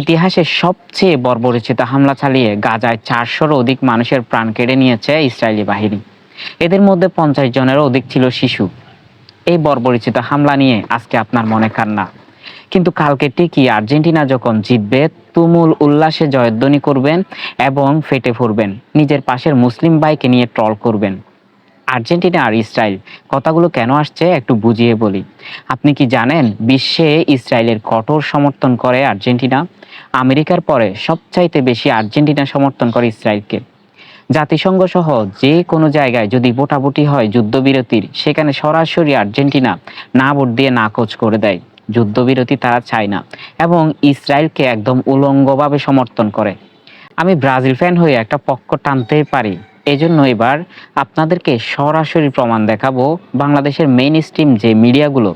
ইতিহাসের সবচেয়ে বর্বরচিত হামলা চালিয়ে গাজায় চারশোর অধিক মানুষের প্রাণ কেড়ে নিয়েছে ইসরায়েলি বাহিনী। এদের মধ্যে পঞ্চাশ জনেরও অধিক ছিল শিশু। এই বর্বরচিত হামলা নিয়ে আজকে আপনার মনে কান্না। কিন্তু কালকে ঠিকই আর্জেন্টিনা যখন জিতবে, তুমুল উল্লাসে জয়ধ্বনি করবেন এবং ফেটে ফুরবেন নিজের পাশের মুসলিম ভাইকে নিয়ে ট্রল করবেন। আর্জেন্টিনা আর ইসরায়েল, কথাগুলো কেন আসছে একটু বুঝিয়ে বলি। আপনি কি জানেন বিশ্বে ইসরায়েলের কঠোর সমর্থন করে আর্জেন্টিনা? আমেরিকার পরে সবচাইতে বেশি আর্জেন্টিনা সমর্থন করে ইসরায়েলকে। জাতিসংঘ সহ যে কোনো জায়গায় যদি ভোটাভুটি হয় যুদ্ধবিরতির, সেখানে সরাসরি আর্জেন্টিনা না ভোট দিয়ে নাকচ করে দেয়। যুদ্ধবিরতি তারা চায় না এবং ইসরায়েলকে একদম উলঙ্গভাবে সমর্থন করে। আমি ব্রাজিল ফ্যান হয়ে একটা পক্ষ টানতে পারি। এজন্য এবার আপনাদেরকে সরাসরি প্রমাণ দেখাবো বাংলাদেশের মেইন স্ট্রিম যে মিডিয়াগুলো,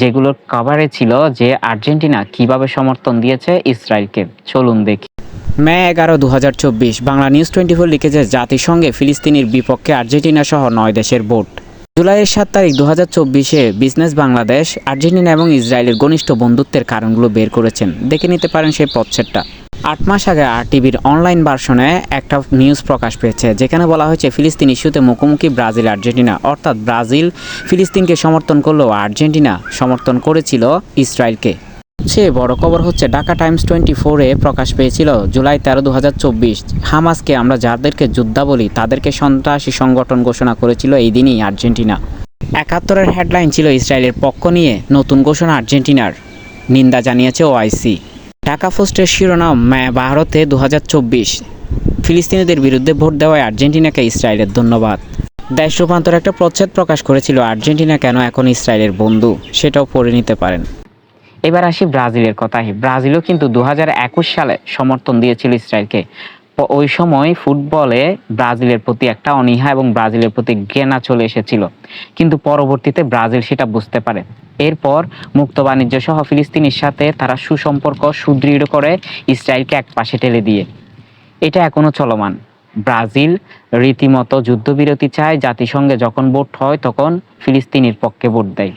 যেগুলোর কভারে ছিল যে আর্জেন্টিনা কীভাবে সমর্থন দিয়েছে ইসরায়েলকে। চলুন দেখি। মে এগারো দু বাংলা নিউজ টোয়েন্টি ফোর লিখেছে, জাতিসংঘে ফিলিস্তিনির বিপক্ষে আর্জেন্টিনা সহ নয় দেশের ভোট। জুলাইয়ের সাত তারিখ দু হাজার চব্বিশে বিজনেস বাংলাদেশ আর্জেন্টিনা এবং ইসরায়েলের ঘনিষ্ঠ বন্ধুত্বের কারণগুলো বের করেছেন। দেখে নিতে পারেন সেই পথসেটটা আট মাস আগে আর টিভির অনলাইন ভার্সনে একটা নিউজ প্রকাশ পেয়েছে, যেখানে বলা হয়েছে ফিলিস্তিন ইস্যুতে মুখোমুখি ব্রাজিল, আর্জেন্টিনা। অর্থাৎ ব্রাজিল ফিলিস্তিনকে সমর্থন করলেও আর্জেন্টিনা সমর্থন করেছিল ইসরায়েলকে। সবচেয়ে বড় খবর হচ্ছে, ঢাকা টাইমস টোয়েন্টি ফোরে প্রকাশ পেয়েছিল জুলাই তেরো দু হামাসকে আমরা যাদেরকে যোদ্ধা বলি, তাদেরকে সন্ত্রাসী সংগঠন ঘোষণা করেছিল এই দিনই আর্জেন্টিনা। একাত্তরের হেডলাইন ছিল, ইসরায়েলের পক্ষ নিয়ে নতুন ঘোষণা আর্জেন্টিনার। নিন্দা জানিয়েছে ওআইসি ঢাকা ফোস্টের শিরোনাম ভারতে দু হাজার চব্বিশ। ফিলিস্তিনিদের বিরুদ্ধে ভোট দেওয়ায় আর্জেন্টিনাকে ইসরায়েলের ধন্যবাদ। দেশ রূপান্তর একটা প্রচ্ছেদ প্রকাশ করেছিল, আর্জেন্টিনা কেন এখন ইসরায়েলের বন্ধু? সেটাও পড়ে নিতে পারেন। এবার আসি ব্রাজিলের কথায় ব্রাজিলও কিন্তু দু হাজার একুশ সালে সমর্থন দিয়েছিল ইসরায়েলকে। ওই সময় ফুটবলে ব্রাজিলের প্রতি একটা অনীহা এবং ব্রাজিলের প্রতি ঘৃণা চলে এসেছিল। কিন্তু পরবর্তীতে ব্রাজিল সেটা বুঝতে পারে। এরপর মুক্ত বাণিজ্য সহ ফিলিস্তিনের সাথে তারা সুসম্পর্ক সুদৃঢ় করে ইসরায়েলকে এক পাশে ঠেলে দিয়ে। এটা এখনও চলমান। ব্রাজিল রীতিমতো যুদ্ধবিরতি চায়, জাতিসংঘে যখন ভোট হয় তখন ফিলিস্তিনির পক্ষে ভোট দেয়।